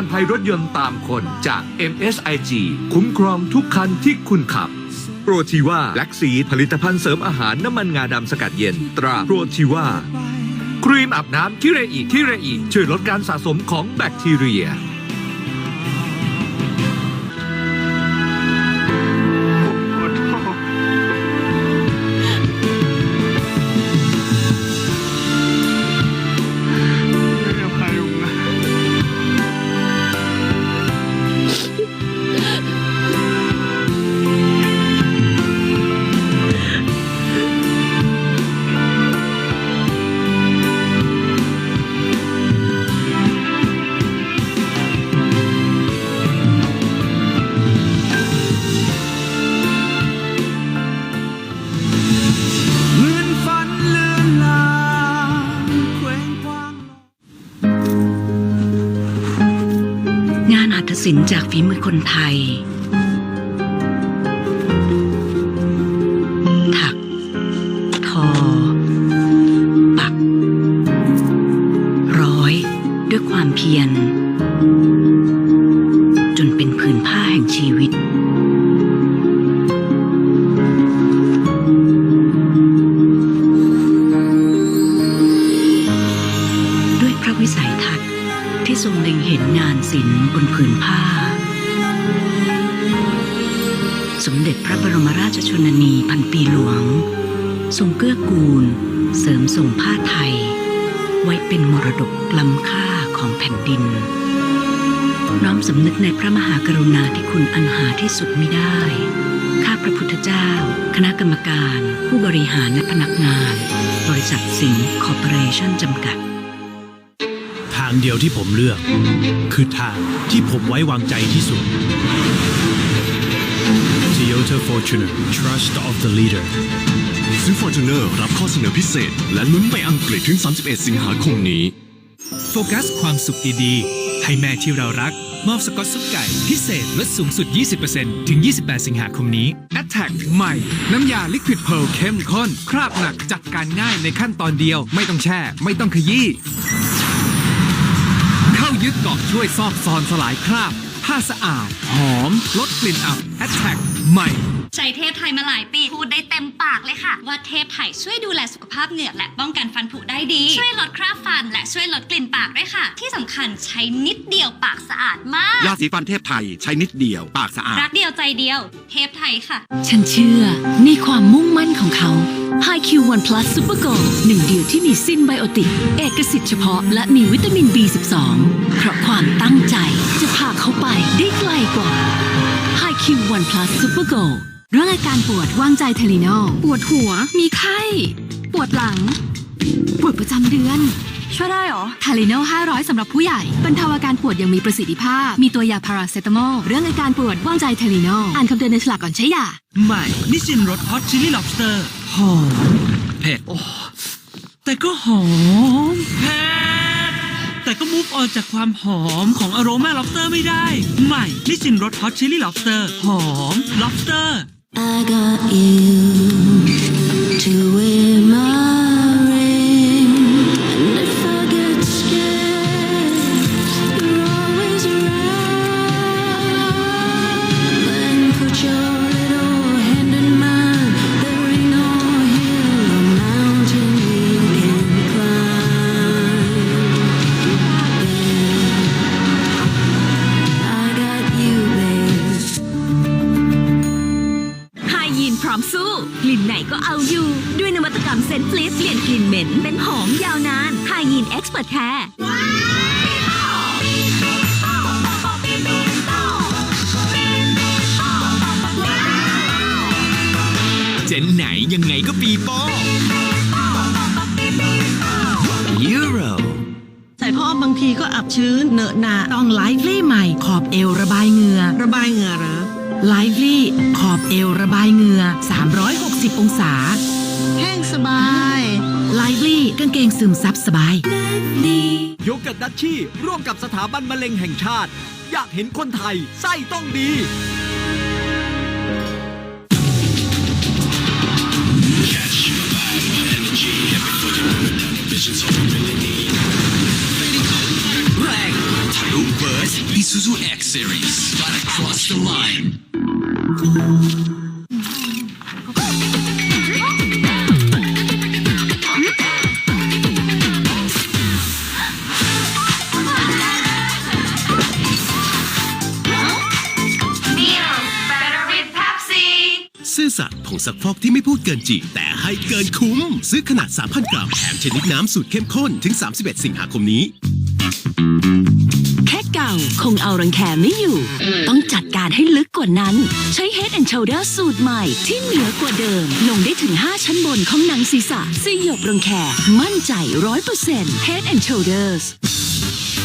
กันภัยรถยนต์ตามคนจาก MSIG คุ้มครองทุกคันที่คุณขับ โปรทีว่าแล็กซีผลิตภัณฑ์เสริมอาหารน้ำมันงาดำสกัดเย็น ตราโปรทีว่าครีมอาบน้ำคิเรอิคิเรอิช่วยลดการสะสมของแบคทีเรีย งานหัตถศิลป์จากฝีมือคนไทย ถัก ทอ ปัก ร้อย ด้วยความเพียร จนเป็นผืนผ้าแห่งชีวิต เด็จพระบรมราชชนนีพันปีหลวง ทรงเกื้อกูล เสริมส่งผ้าไทย ไว้เป็นมรดกล้ำค่าของแผ่นดิน น้อมสำนึกในพระมหากรุณาธิคุณอันหาที่สุดไมิได้ ข้าพระพุทธเจ้า คณะกรรมการ ผู้บริหารและพนักงาน บริษัทสิงห์คอร์ปอเรชั่นจำกัดทางเดียวที่ผมเลือก คือทางที่ผมไว้วางใจที่สุด Fortuner Trust of the Leader ซื้อ Fortuner รับข้อเสนอพิเศษ และลุ้นไปอังกฤษถึง 31 สิงหาคมนี้ โฟกัสความสุขดีๆ ให้แม่ที่เรารัก มอบสกอตซุปไก่ พิเศษลดสูงสุด 20%ถึง 28 สิงหาคมนี้ a t t a c ใหม่ น้ำยาลิควิดเพ l เข้มข้น คราบหนักจัดการง่ายในขั้นตอนเดียว ไม่ต้องแช่ ไม่ต้องขยี้เข้ายึดเกาะช่วยซอกซอนสลายคราบผ้าสะอาด หอม ลดกลิ่นอับ a t t a c ใหม่ ใช้เทพไทยมาหลายปี พูดได้เต็มปากเลยค่ะ ว่าเทพไทยช่วยดูแลสุขภาพเหงือกและป้องกันฟันผุได้ดี ช่วยลดคราบฟัน และช่วยลดกลิ่นปากด้วยค่ะ ที่สำคัญใช้นิดเดียวปากสะอาดมาก ยาสีฟันเทพไทยใช้นิดเดียวปากสะอาด รักเดียวใจเดียว เทพไทยค่ะ ฉันเชื่อในความมุ่งมั่นของเขา High Q One Plus Super Go หนึ่งเดียวที่มีซินไบโอติก เอกสิทธิ์เฉพาะและมีวิตามิน B12 เพราะความตั้งใจจะพาเขาไปได้ไกลกว่า High Q One Plus Super Go เรื่องอาการปวดวางใจเทลินอลปวดหัว มีไข้ ปวดหลัง ปวดประจำเดือน ช่วยได้หรอทาลิโน500 สำหรับผู้ใหญ่ บรรเทาอาการปวดอยังมีประสิทธิภาพ มีตัวยาพาราเซตามอล เรื่องอาการปวดว่างใจเทลิโนอ่านคำเตือนในฉลากก่อนใช้ยา ใหม่ นิชินรสฮอตชิลลี่ล็อบสเตอร์หอมเผ็ดแต่ก็หอมเผ็ดแต่ก็มูฟออนจากความหอมของอโรมาล็อบสเตอร์ไม่ได้ ใหม่นิชินรสฮอตชิลลี่ล็อบสเตอร์หอมล็อบสเตอร์ I got you กลิ่นไหนก็เอาอยู่ ด้วยนวัตกรรมเซนฟลิปเปลี่ยนกลิ่นเหม็น เป็นหอมยาวนานไฮยีนเอ็กซ์เพรสแคร์เจนไหนยังไงก็ปีโป้ยูโรแต่พ่อบางทีก็อับชื้นเหนอะหนาต้องไลฟ์ลี่ใหม่ ขอบเอวระบายเหงื่อระบายเหงื่อเหรอ ไลฟ์ลี่ขอบเอวระบายเหงื่อ 360 องศา แห้งสบายไลฟ์ลี่กางเกงซึมซับสบายโยเกิร์ตดัชชี่ ร่วมกับสถาบันมะเร็งแห่งชาติ อยากเห็นคนไทย ไส้ต้องดี แรงทะลุเบิร์ส Isuzu X Series. Gotta cross the line. ซื่อสัตย์ผงซักฟอกที่ไม่พูดเกินจริงแต่ให้เกินคุ้ม ซื้อขนาด 3,000 กรัมแถมชนิดน้ำสูตรเข้มข้นถึง 31 สิงหาคมนี้ เก่าคงเอารังแคไม่อยู่ ต้องจัดการให้ลึกกว่านั้น ใช้ Head and Shoulder สูตรใหม่ที่เหนือกว่าเดิม ลงได้ถึง 5 ชั้นบนของหนังศีรษะสยบรังแคมั่นใจ 100% Head and Shoulders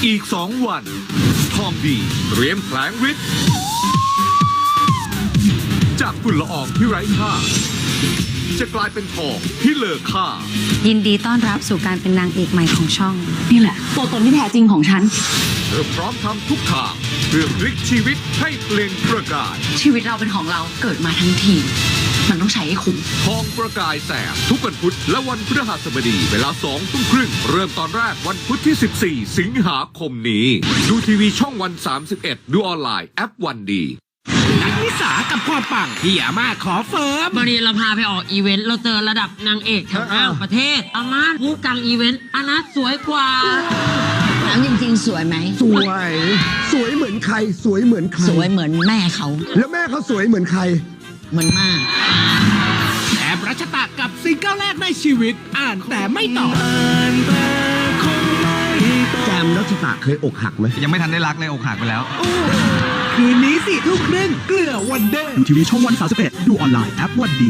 อีก 2 วัน ทองดีเตรียมแผลงฤทธิ์จากฝุ่นละอองที่ไร้ค่า จะกลายเป็นทองที่เลอค่า ยินดีต้อนรับสู่การเป็นนางเอกใหม่ของช่อง นี่แหละ ตัวตนที่แท้จริงของฉัน เธอพร้อมทำทุกทางเพื่อพลิกชีวิตให้เปล่งประกาย ชีวิตเราเป็นของเราเกิดมาทั้งที มันต้องใช้ให้คุ้ม ทองประกายแสบทุกวันพุธและวันพฤหัสบดี เวลาสองทุ่มครึ่ง เริ่มตอนแรกวันพุธที่ 14 สิงหาคมนี้ ดูทีวีช่องวัน 31 ดูออนไลน์แอปวันดี นิสากับความปังที่อาม่าขอเฟิร์มวันนี้เราพาไปออกอีเวนต์เราเจอระดับนางเอกทั้งห้างประเทศอามาพูดกลางอีเวนต์อานัทสวยกว่าถามจริงๆ สวยไหม สวย สวยเหมือนใคร สวยเหมือนใคร สวยเหมือนแม่เขา แล้วแม่เขาสวยเหมือนใคร เหมือนมากแอบรัชตะกับซิงเกิลแรกในชีวิต อ่านแต่ไม่ตอบแจมรัชตะเคยอกหักไหมยังไม่ทันได้รักเลยอกหักไปแล้ว คืนนี้สี่ทุ่มครึ่งเกลือวันเดอร์ดูทีวีช่องวัน31ดูออนไลน์แอปวันดี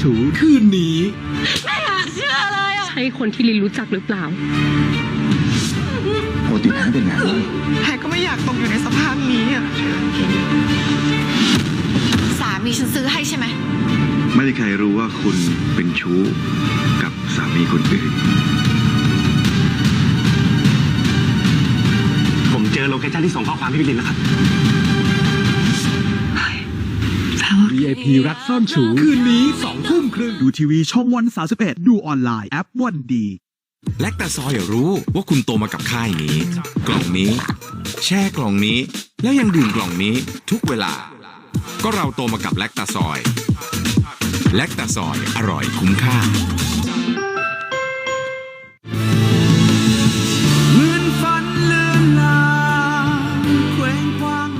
ฉูคืนนี้ ไม่อยากเชื่อเลยอะ ใช่คนที่ลินรู้จักหรือเปล่าปกติแพ้เป็นไงแพรก็ไม่อยากตกอยู่ในสภาพนี้อะ สามีฉันซื้อให้ใช่ไหม ไม่มีใครรู้ว่าคุณเป็นชู้กับสามีคนอื่น ผมเจอโลเคชั่นที่ส่งข้อความพี่วิลินแล้วครับ VIP รักซ่อนฉูคืนนี้สองทุ่มครึ่งดูทีวีช่องวัน31ดูออนไลน์แอปวันดีแลคตาซอยรู้ว่าคุณโตมากับค่ายนี้ กล่องนี้ แช่กล่องนี้ แล้วยังดื่มกล่องนี้ทุกเวลา ก็เราโตมากับแลคตาซอย แลคตาซอยอร่อยคุ้มค่า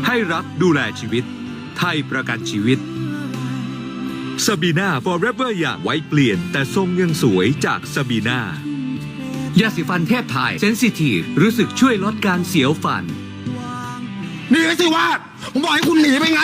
ให้รักดูแลชีวิต ไทยประกันชีวิต ซาบีนา forever อย่างไว้เปลี่ยน แต่ทรงยังสวยจากซาบีนายาสีฟันเทพไทยเซนซิทีฟรู้สึกช่วยลดการเสียวฟัน นี่ไงสิวาผมบอกให้คุณหนีไปไง